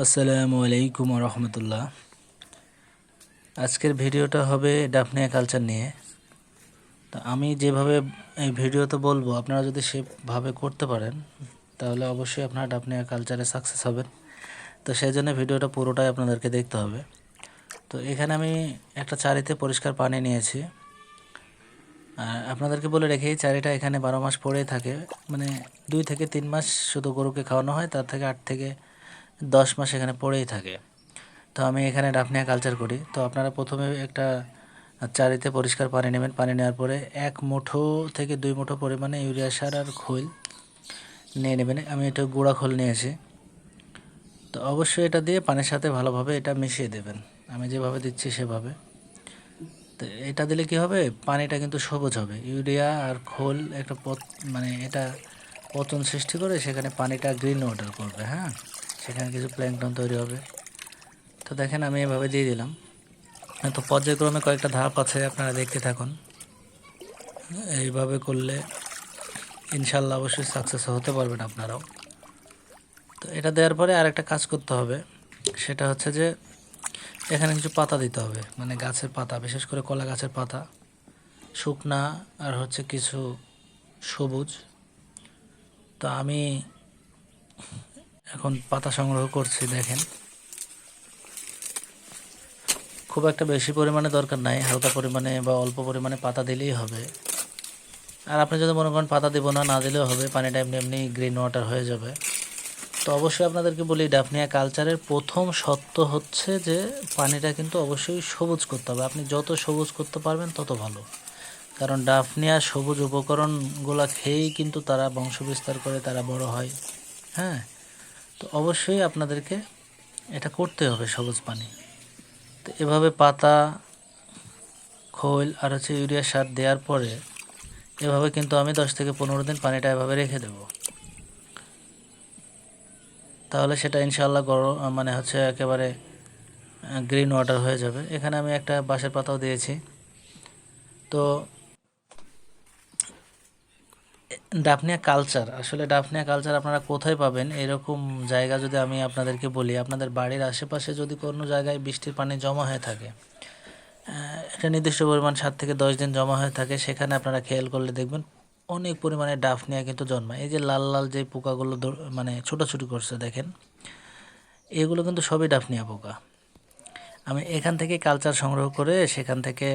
আসসালামু আলাইকুম রহমতুল্লাহ আজকের ভিডিওটা হবে ডাফনিয়া কালচার নিয়ে। তো আমি যেভাবে এই ভিডিওতে বলব, আপনারা যদি সেভাবে করতে পারেন, তাহলে অবশ্যই আপনারা ডাফনিয়া কালচারে সাকসেস হবেন। তো সেই জন্য ভিডিওটা পুরোটাই আপনাদেরকে দেখতে হবে। তো এখানে আমি একটা চারিতে পরিষ্কার পানি নিয়েছি। আর আপনাদেরকে বলে রেখে চারিটা এখানে বারো মাস পড়েই থাকে। মানে দুই থেকে তিন মাস শুধু গরুকে খাওয়ানো হয়, তার থেকে আট থেকে দশ মাস এখানে পড়েই থাকে। তো আমি এখানে ডাফনিয়া কালচার করি। তো আপনারা প্রথমে একটা চারিতে পরিষ্কার পানি নেবেন। পানি নেওয়ার পরে এক মুঠো থেকে দুই মুঠো পরিমাণে ইউরিয়া সার আর খোল নিয়ে নেবেন। আমি এটা গুঁড়া খোল নিয়েছি। তো অবশ্যই এটা দিয়ে পানির সাথে ভালোভাবে এটা মিশিয়ে দেবেন। আমি যেভাবে দিচ্ছি সেভাবে। তো এটা দিলে কি হবে? পানিটা কিন্তু সবুজ হবে। ইউরিয়া আর খোল একটা পত মানে এটা পতন সৃষ্টি করে সেখানে পানিটা গ্রিন ওয়াটার করবে হ্যাঁ? সেখানে কিছু প্ল্যাংটন তৈরি হবে। তো দেখেন আমি এভাবে দিয়ে দিলাম। তো পর্যায়ক্রমে কয়েকটা ধাপ আছে, আপনারা দেখতে থাকুন। এইভাবে করলে ইনশাল্লাহ অবশ্যই সাকসেস হতে পারবেন আপনারাও। তো এটা দেওয়ার পরে আরেকটা কাজ করতে হবে। সেটা হচ্ছে যে এখানে কিছু পাতা দিতে হবে মানে গাছের পাতা, বিশেষ করে কলা গাছের পাতা, শুকনা আর হচ্ছে কিছু সবুজ। তো আমি এখন পাতা সংগ্রহ করছি, দেখেন। খুব একটা বেশি পরিমাণে দরকার নাই, হালকা পরিমাণে বা অল্প পরিমাণে পাতা দিলেই হবে। আর আপনি যদি মনে করেন পাতা দেবো না না দিলেও হবে, পানিটা এমনি এমনি গ্রিন ওয়াটার হয়ে যাবে। তো অবশ্যই আপনাদেরকে বলি ডাফনিয়া কালচারের প্রথম সত্য হচ্ছে যে, পানিটা কিন্তু অবশ্যই সবুজ করতে হবে। আপনি যত সবুজ করতে পারবেন, তত ভালো। কারণ ডাফনিয়া সবুজ উপকরণগুলো খেয়েই কিন্তু তারা বংশবিস্তার করে তারা বড় হয়। হ্যাঁ? তো অবশ্যই আপনাদেরকে এটা করতে হবে সবুজ পানি। তো এভাবে পাতা, খোল আর হচ্ছে ইউরিয়া সার দেওয়ার পরে এভাবে কিন্তু আমি দশ থেকে পনেরো দিন পানিটা এভাবে রেখে দেব। তাহলে সেটা ইনশাল্লাহ গরম মানে হচ্ছে একেবারে গ্রিন ওয়াটার হয়ে যাবে। এখানে আমি একটা বাঁশের পাতাও দিয়েছি। তো ডাফনিয়া কালচার আসলে ডাফনিয়া কালচার আপনারা কোথায় পাবেন? এরকম জায়গা যদি আমি আপনাদেরকে বলি, আপনাদের বাড়ির আশেপাশে যদি কোনো জায়গায় বৃষ্টির পানি জমা হয়ে থাকে একটা নির্দিষ্ট পরিমাণ সাত থেকে দশ দিন জমা হয়ে থাকে, সেখানে আপনারা খেয়াল করলে দেখবেন অনেক পরিমাণে ডাফনিয়া কিন্তু জন্মায়। এই যে লাল লাল যে পোকাগুলো মানে ছোটাছুটি করছে দেখেন, এগুলো কিন্তু সবই ডাফনিয়া পোকা। আমি এখান থেকে কালচার সংগ্রহ করে সেখান থেকে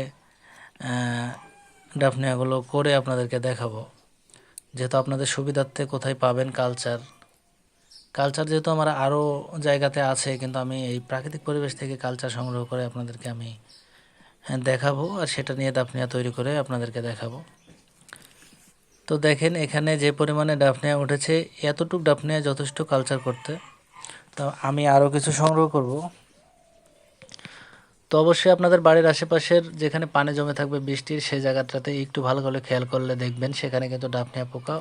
ডাফনিয়াগুলো করে আপনাদেরকে দেখাবো। যেহেতু আপনাদের সুবিধার্থে কোথায় পাবেন কালচার কালচার যেহেতু আমার আরও জায়গাতে আছে কিন্তু আমি এই প্রাকৃতিক পরিবেশ থেকে কালচার সংগ্রহ করে আপনাদেরকে আমি হ্যাঁ, দেখাবো আর সেটা নিয়ে ডাফনিয়া তৈরি করে আপনাদেরকে দেখাবো। তো দেখেন এখানে যে পরিমাণে ডাফনিয়া উঠেছে এতটুক ডাফনিয়া যথেষ্ট কালচার করতে। তো আমি আরও কিছু সংগ্রহ করব। তো অবশ্যই আপনাদের বাড়ির আশেপাশের যেখানে পানি জমে থাকবে বৃষ্টির, সেই জায়গাটাতে একটু ভালো করে খেয়াল করলে দেখবেন সেখানে কিন্তু ডাফনিয়া পোকা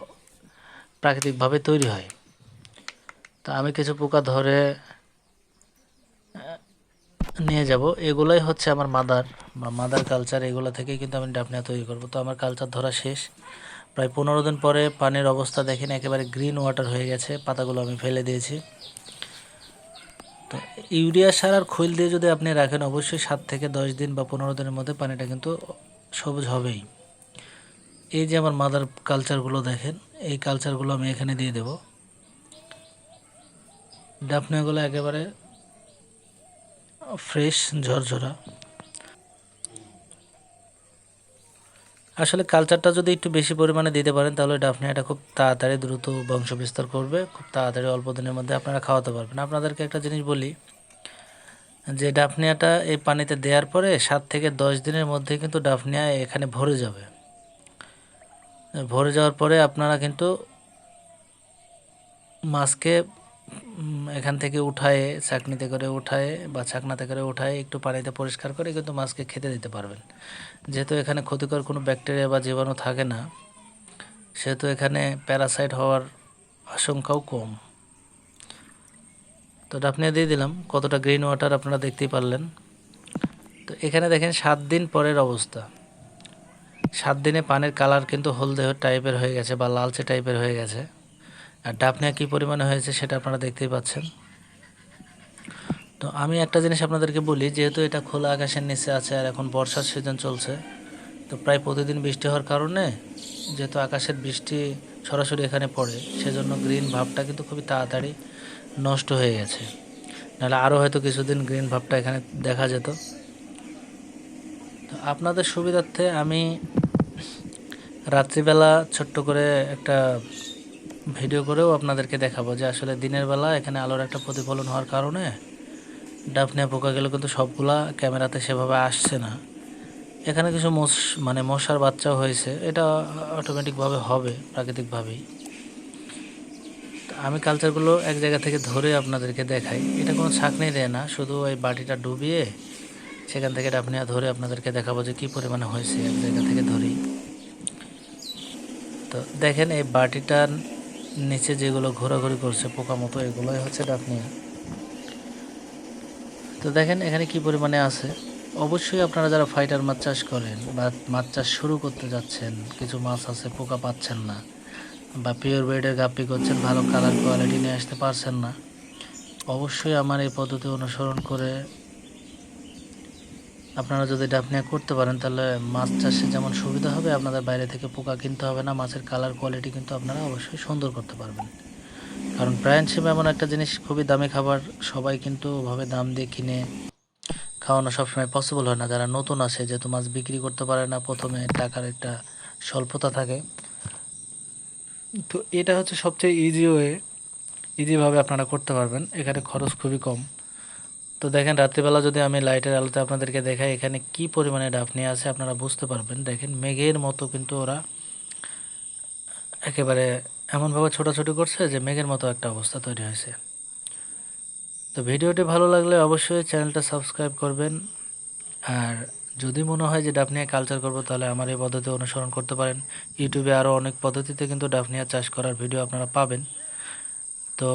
প্রাকৃতিকভাবে তৈরি হয়। তো আমি কিছু পোকা ধরে নিয়ে যাব। এগুলোই হচ্ছে আমার মাদার, বা মাদার কালচার, এগুলো থেকে কিন্তু আমি ডাফনিয়া তৈরি করব। তো আমার কালচার ধরা শেষ। প্রায় পনেরো দিন পরে পানির অবস্থা দেখেন, একেবারে গ্রিন ওয়াটার হয়ে গেছে, পাতাগুলো আমি ফেলে দিয়েছি। তো ইউরিয়া সার আর খৈল দিয়ে যদি আপনি রাখেন, অবশ্যই সাত থেকে দশ দিন বা পনেরো দিনের মধ্যে পানিটা কিন্তু সবুজ হবেই। এই যে আমার মাদার কালচারগুলো দেখেন, এই কালচারগুলো আমি এখানে দিয়ে দেব। ডাফনাগুলো একেবারে ফ্রেশ ঝরঝরা। আসলে কালচারটা যদি একটু বেশি পরিমাণে দিতে পারেন, তাহলে ডাফনিয়াটা খুব তাড়াতাড়ি দ্রুত বংশ বিস্তার করবে। খুব তাড়াতাড়ি অল্প দিনের মধ্যে আপনারা খাওয়াতে পারবেন। আপনাদেরকে একটা জিনিস বলি যে ডাফনিয়াটা এই পানিতে দেওয়ার পরে সাত থেকে দশ দিনের মধ্যে কিন্তু ডাফনিয়া এখানে ভরে যাবে। ভরে যাওয়ার পরে আপনারা কিন্তু মাছকে এখান থেকে উঠায়ে চাকনিতে করে উঠায়ে বা ছাকনাতে করে উঠায়ে একটু পানিতে পরিষ্কার করে কিন্তু মাছকে খেতে দিতে পারবেন। যেহেতু এখানে ক্ষতিকর কোনো ব্যাকটেরিয়া বা জীবাণু থাকে না, সেহেতু এখানে প্যারাসাইট হওয়ার আশঙ্কাও কম। তো ডাফনিয়া দিয়ে দিলাম, কতটা গ্রিন ওয়াটার আপনারা দেখতেই পারলেন। তো এখানে দেখেন সাত দিন পরের অবস্থা। সাত দিনে পানির কালার কিন্তু হলদে টাইপের হয়ে গেছে বা লালচে টাইপের হয়ে গেছে। আর ডাপনিয়া কী পরিমাণে হয়েছে সেটা আপনারা দেখতেই পাচ্ছেন। তো আমি একটা জিনিস আপনাদেরকে বলি, যেহেতু এটা খোলা আকাশের নিচে আছে আর এখন বর্ষার সিজন চলছে, তো প্রায় প্রতিদিন বৃষ্টি হওয়ার কারণে যেহেতু আকাশের বৃষ্টি সরাসরি এখানে পড়ে, সেজন্য গ্রিন ভাবটা কিন্তু খুবই তাড়াতাড়ি নষ্ট হয়ে গেছে। নাহলে আরও হয়তো কিছুদিন গ্রিন ভাবটা এখানে দেখা যেত। তো আপনাদের সুবিধার্থে আমি রাত্রিবেলা ছোট্ট করে একটা ভিডিও করেও আপনাদেরকে দেখাবো যে আসলে দিনের বেলা এখানে আলোর একটা প্রতিফলন হওয়ার কারণে ডাফনিয়া পোকাগুলো কিন্তু সবগুলা ক্যামেরাতে সেভাবে আসছে না। এখানে কিছু মশ মানে মশার বাচ্চাও হয়েছে। এটা অটোমেটিকভাবে হবে, প্রাকৃতিকভাবেই। আমি কালচারগুলো এক জায়গা থেকে ধরে আপনাদেরকে দেখাই। এটা কোনো ছাকনি দেয় না, শুধু ওই বাটিটা ডুবিয়ে সেখান থেকে ডাফনিয়া ধরে আপনাদেরকে দেখাবো যে কী পরিমাণে হয়েছে এক জায়গা থেকে ধরেই। তো দেখেন এই বাটিটার নিচে যেগুলো ঘোরাঘুরি করছে পোকা মতো এগুলোই হচ্ছে ডাফনিয়া তো দেখেন এখানে কি পরিমাণে আছে? অবশ্যই আপনারা যারা ফাইটার মাছ চাষ করেন বা মাছ চাষ শুরু করতে যাচ্ছেন, কিছু মাছ আছে, পোকা পাচ্ছেন না বা পিওর বেডের গাপ্পি করছেন, ভালো কালার কোয়ালিটি নিয়ে আসতে পারছেন না, অবশ্যই আমার এই পদ্ধতি অনুসরণ করে আপনারা যদি ডাফনিয়া করতে পারেন, তাহলে মাছ চাষে যেমন সুবিধা হবে, আপনাদের বাইরে থেকে পোকা কিনতে হবে না, মাছের কালার কোয়ালিটি কিন্তু আপনারা অবশ্যই সুন্দর করতে পারবেন। কারণ ব্র্যান্ড শিপ এমন একটা জিনিস, খুবই দামি খাবার, সবাই কিন্তু ওভাবে দাম দিয়ে কিনে খাওয়ানো সবসময় পসিবল হয় না। যারা নতুন আসে যেহেতু মাছ বিক্রি করতে পারে না, প্রথমে টাকার একটা স্বল্পতা থাকে। তো এটা হচ্ছে সবচেয়ে ইজি ওয়ে ইজিভাবে আপনারা করতে পারবেন। এখানে খরচ খুবই কম। তো দেখেন, রাত্রিবেলা যদি আমি লাইটের আলোতে আপনাদেরকে দেখাই এখানে কি পরিমাণে ডাফনি আছে, আপনারা বুঝতে পারবেন। দেখেন, মেঘের মতো কিন্তু ওরা একেবারে এমনভাবে ছোটাছুটি করছে যে মেঘের মতো একটা অবস্থা তৈরি হয়েছে। তো ভিডিওটি ভালো লাগলে অবশ্যই চ্যানেলটা সাবস্ক্রাইব করবেন। আর যদি মনে হয় যে ডাফনিয়া কালচার করব, তাহলে আমার এই পদ্ধতি অনুসরণ করতে পারেন। ইউটিউবে আরও অনেক পদ্ধতিতে কিন্তু ডাফনিয়া চাষ করার ভিডিও আপনারা পাবেন। তো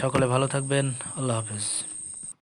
সকলে ভালো থাকবেন। আল্লাহ হাফিজ।